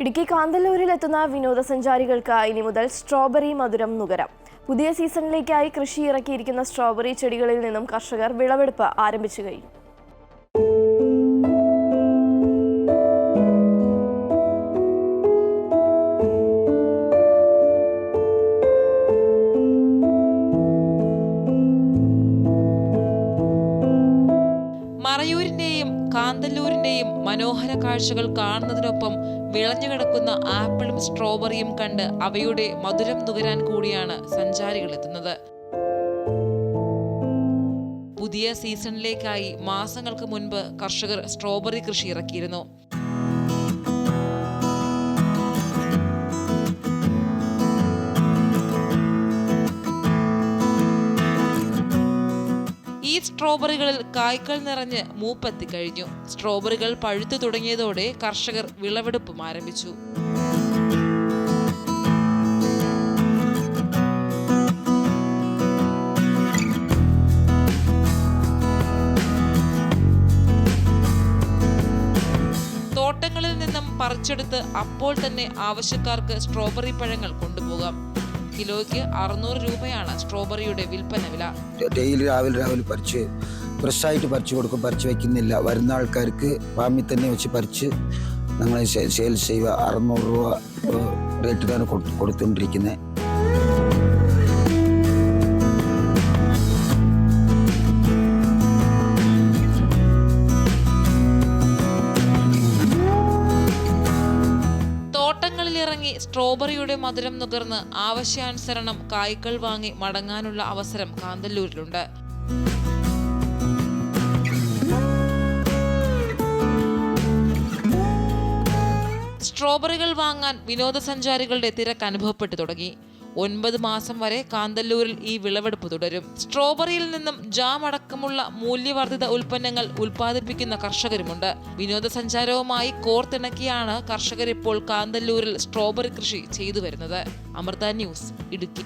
ഇടുക്കി കാന്തല്ലൂരിൽ എത്തുന്ന വിനോദസഞ്ചാരികൾക്ക് ഇനി മുതൽ സ്ട്രോബെറി മധുരം നുകരം. പുതിയ സീസണിലേക്കായി കൃഷി ഇറക്കിയിരിക്കുന്ന സ്ട്രോബെറി ചെടികളിൽ നിന്നും കർഷകർ വിളവെടുപ്പ് ആരംഭിച്ചു കഴിഞ്ഞു. മറയൂരിന്റെയും കാന്തല്ലൂരിന്റെയും മനോഹര കാഴ്ചകൾ കാണുന്നതിനൊപ്പം വിളഞ്ഞുകിടക്കുന്ന ആപ്പിളും സ്ട്രോബെറിയും കണ്ട് അവയുടെ മധുരം നുകരാൻ കൂടിയാണ് സഞ്ചാരികൾ എത്തുന്നത്. പുതിയ സീസണിലേക്കായി മാസങ്ങൾക്ക് മുൻപ് കർഷകർ സ്ട്രോബെറി കൃഷി ഇറക്കിയിരുന്നു. ഈ സ്ട്രോബെറികളിൽ കായ്കൾ നിറഞ്ഞ് മൂപ്പെത്തി കഴിഞ്ഞു. സ്ട്രോബെറികൾ പഴുത്തു തുടങ്ങിയതോടെ കർഷകർ വിളവെടുപ്പും ആരംഭിച്ചു. തോട്ടങ്ങളിൽ നിന്നും പറിച്ചെടുത്ത് അപ്പോൾ തന്നെ ആവശ്യക്കാർക്ക് സ്ട്രോബെറി പഴങ്ങൾ കൊണ്ടുപോകാം. കിലോയ്ക്ക് അറുന്നൂറ് രൂപയാണ് സ്ട്രോബെറിയുടെ വിൽപ്പന വില. ഡെയിലി രാവിലെ രാവിലെ പറിച്ച് ഫ്രഷായിട്ട് പറിച്ചു കൊടുക്കും. പറിച്ച് വെക്കുന്നില്ല വരുന്ന ആൾക്കാർക്ക് ഫാമിൽ തന്നെ വെച്ച് പറിച്ച് ഞങ്ങൾ സെയിൽസ് ചെയ്യുക. അറുന്നൂറ് രൂപ റേറ്റിലാണ് കൊടു- കൊടുത്തുകൊണ്ടിരിക്കുന്നത് തോട്ടങ്ങളിലിറങ്ങി സ്ട്രോബെറിയുടെ മധുരം നുകർന്ന് ആവശ്യാനുസരണം കായ്കൾ വാങ്ങി മടങ്ങാനുള്ള അവസരം കാന്തല്ലൂരിലുണ്ട്. സ്ട്രോബെറികൾ വാങ്ങാൻ വിനോദസഞ്ചാരികളുടെ തിരക്ക് അനുഭവപ്പെട്ടു തുടങ്ങി. ഒൻപത് മാസം വരെ കാന്തല്ലൂരിൽ ഈ വിളവെടുപ്പ് തുടരും. സ്ട്രോബെറിയിൽ നിന്നും ജാം അടക്കമുള്ള മൂല്യവർദ്ധിത ഉൽപ്പന്നങ്ങൾ ഉൽപ്പാദിപ്പിക്കുന്ന കർഷകരുമുണ്ട്. വിനോദസഞ്ചാരവുമായി കോർത്തിണക്കിയാണ് കർഷകർ ഇപ്പോൾ കാന്തല്ലൂരിൽ സ്ട്രോബെറി കൃഷി ചെയ്തു വരുന്നത്. അമൃത ന്യൂസ് ഇടുക്കി.